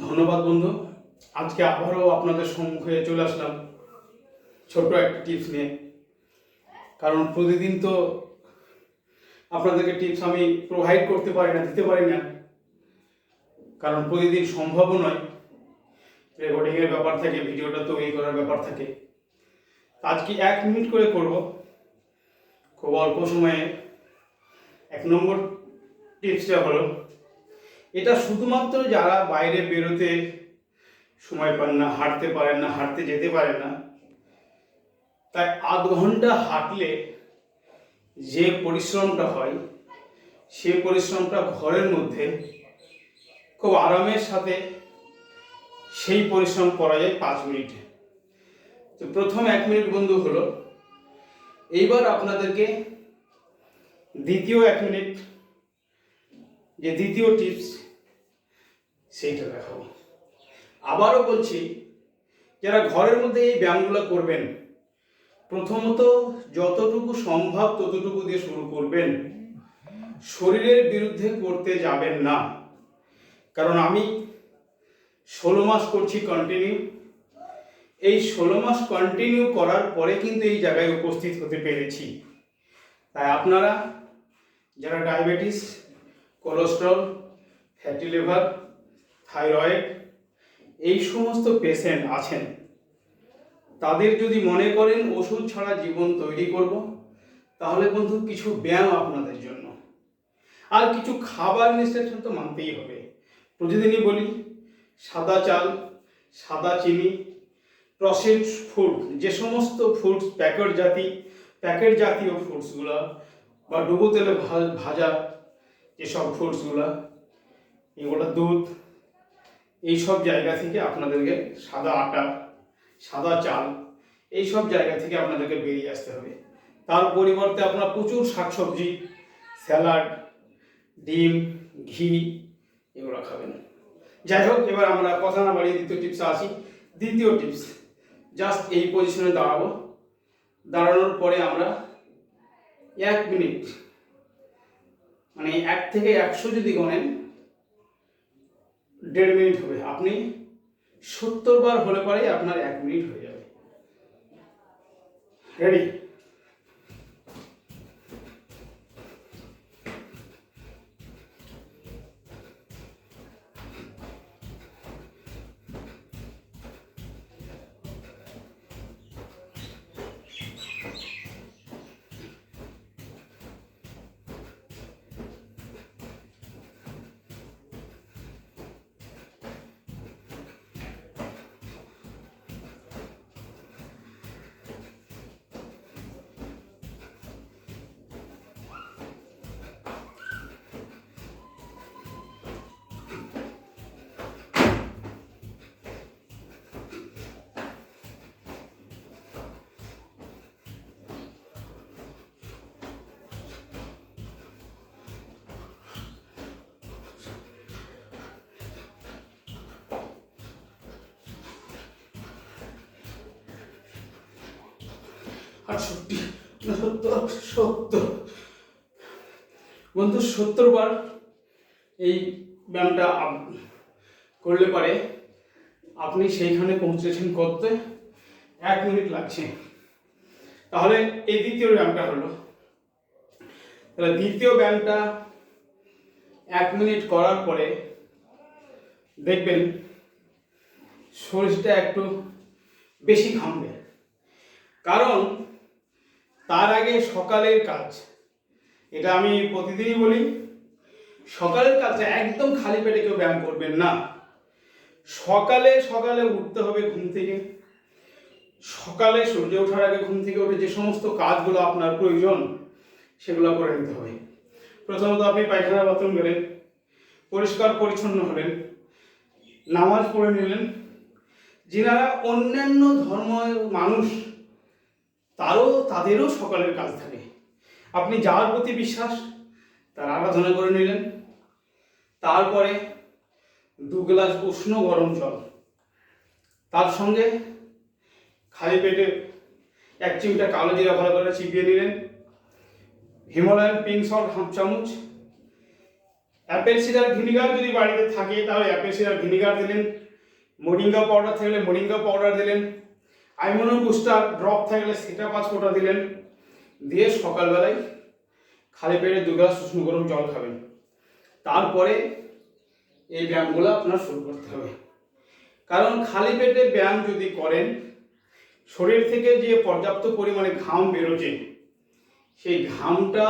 ধন্যবাদ বন্ধু। আজকে আবারও আপনাদের সম্মুখে চলে আসলাম ছোট্ট একটা টিপস নিয়ে। কারণ প্রতিদিন তো আপনাদেরকে টিপস আমি প্রোভাইড করতে পারি না, দিতে পারি না। কারণ প্রতিদিন সম্ভবও নয়। রেকর্ডিংয়ের ব্যাপার থাকে, ভিডিওটা তৈরি করার ব্যাপার থাকে। আজকে এক মিনিট করে করব। খুব অল্প সময়ে। এক নম্বর টিপসটা হলো এটা শুধুমাত্র যারা বাইরে বেরোতে সময় পান না, হাঁটতে পারেন না, হাঁটতে যেতে পারেন না, তাই আধ ঘণ্টা হাঁটলে যে পরিশ্রমটা হয়, সে পরিশ্রমটা ঘরের মধ্যে খুব আরামের সাথে সেই পরিশ্রম করা যায় পাঁচ মিনিটে। তো প্রথম এক মিনিট বন্ধু হলো, এইবার আপনাদেরকে দ্বিতীয় এক মিনিট যে দ্বিতীয় টিপস সেইটা দেখাবো আবারও বলছি, যারা ঘরের মধ্যে এই ব্যায়ামগুলো করবেন, প্রথমত যতটুকু সম্ভব ততটুকু দিয়ে শুরু করবেন। শরীরের বিরুদ্ধে করতে যাবেন না। কারণ আমি ষোলো মাস করছি কন্টিনিউ এই ষোলো মাস কন্টিনিউ করার পরে কিন্তু এই জায়গায় উপস্থিত হতে পেরেছি। তাই আপনারা যারা diabetes cholesterol, fatty liver, thyroid, এই সমস্ত পেশেন্ট আছেন। তাদের যদি মনে করেন ওষুধ ছাড়া জীবন তৈরি করব, তাহলে বন্ধু কিছু ব্যায়াম আপনাদের জন্য। আর কিছু খাবার ইনস্ট্রাকশন তো মানতেই হবে। প্রতিদিনই বলি, সাদা চাল, সাদা চিনি, প্রসেস ফুড, যে সমস্ত ফুডস, প্যাকেট জাতি, প্যাকেট জাতীয় ফুডসগুলো বা ডুবো তেলে ভাজা যেসব ফুডসগুলো এগুলো দুধ এই সব জায়গা থেকে আপনাদেরকে সাদা আটা, সাদা চাল এই সব জায়গা থেকে আপনাদেরকে বেরিয়ে আসতে হবে। তার পরিবর্তে আপনার প্রচুর শাকসবজি, স্যালাড, ডিম, ঘি, এগুলো খাবেন। যাই হোক, এবার আমরা কথা না বাড়িয়ে দ্বিতীয় টিপসে আসি। দ্বিতীয় টিপস জাস্ট এই পজিশনে দাঁড়াবো। দাঁড়ানোর পরে আমরা এক মিনিট মানে এক থেকে একশো যদি গণেন দেড় মিনিট হবে। আপনি সত্তর বার হলে পরে আপনার এক মিনিট হয়ে যাবে। রেডি আটষট্টি উনসত্তর সত্তর বন্ধু সত্তর বার এই ব্যায়ামটা করলে পারে। আপনি সেইখানে পৌঁছেছেন করতে। এক মিনিট লাগছে। তাহলে এই দ্বিতীয় ব্যায়ামটা হলো। তাহলে দ্বিতীয় ব্যায়ামটা এক মিনিট করার পরে দেখবেন শরীরটা একটু বেশি ঘামবে। কারণ তার আগে সকালের কাজ। এটা আমি প্রতিদিনই বলি। সকালের কাজটা একদম খালি পেটে কেউ ব্যায়াম করবেন না। সকালে সকালে উঠতে হবে ঘুম থেকে। সকালে সূর্য ওঠার আগে ঘুম থেকে উঠে যে সমস্ত কাজগুলো আপনার প্রয়োজন, সেগুলো করে নিতে হবে। প্রথমত আপনি পায়খানা বাথরুম গেলেন, পরিষ্কার পরিচ্ছন্ন হলেন, নামাজ পড়ে নিলেন। যিনারা অন্যান্য ধর্ম মানুষ তারও তাদেরও সকালের কাজ থাকে। আপনি যার প্রতি বিশ্বাস, তার আরাধনা করে নিলেন। তারপরে দু গ্লাস উষ্ণ গরম জল। তার সঙ্গে খালি পেটে এক চিমটা কালো জিরা ভালো করে চিপিয়ে নিলেন। হিমালয়ান পিঙ্ক সল্ট হাফ চামচ। অ্যাপেল সিডার ভিনিগার যদি বাড়িতে থাকে, তাহলে অ্যাপেল সিডার ভিনিগার দিলেন। মোরিঙ্গা পাউডার থাকলে মোরিঙ্গা পাউডার দিলেন। আইমনো বুস্টার ড্রপ থাকলে সেটা পাঁচ ফোঁটা দিলেন। দিয়ে সকালবেলায় খালি পেটে দু গ্লাস উষ্ণ গরম জল খাবেন। তারপরে এই ব্যায়ামগুলো আপনার শুরু করতে হবে। কারণ খালি পেটে ব্যায়াম যদি করেন, শরীর থেকে যে পর্যাপ্ত পরিমাণে ঘাম বেরোচ্ছে, সেই ঘামটা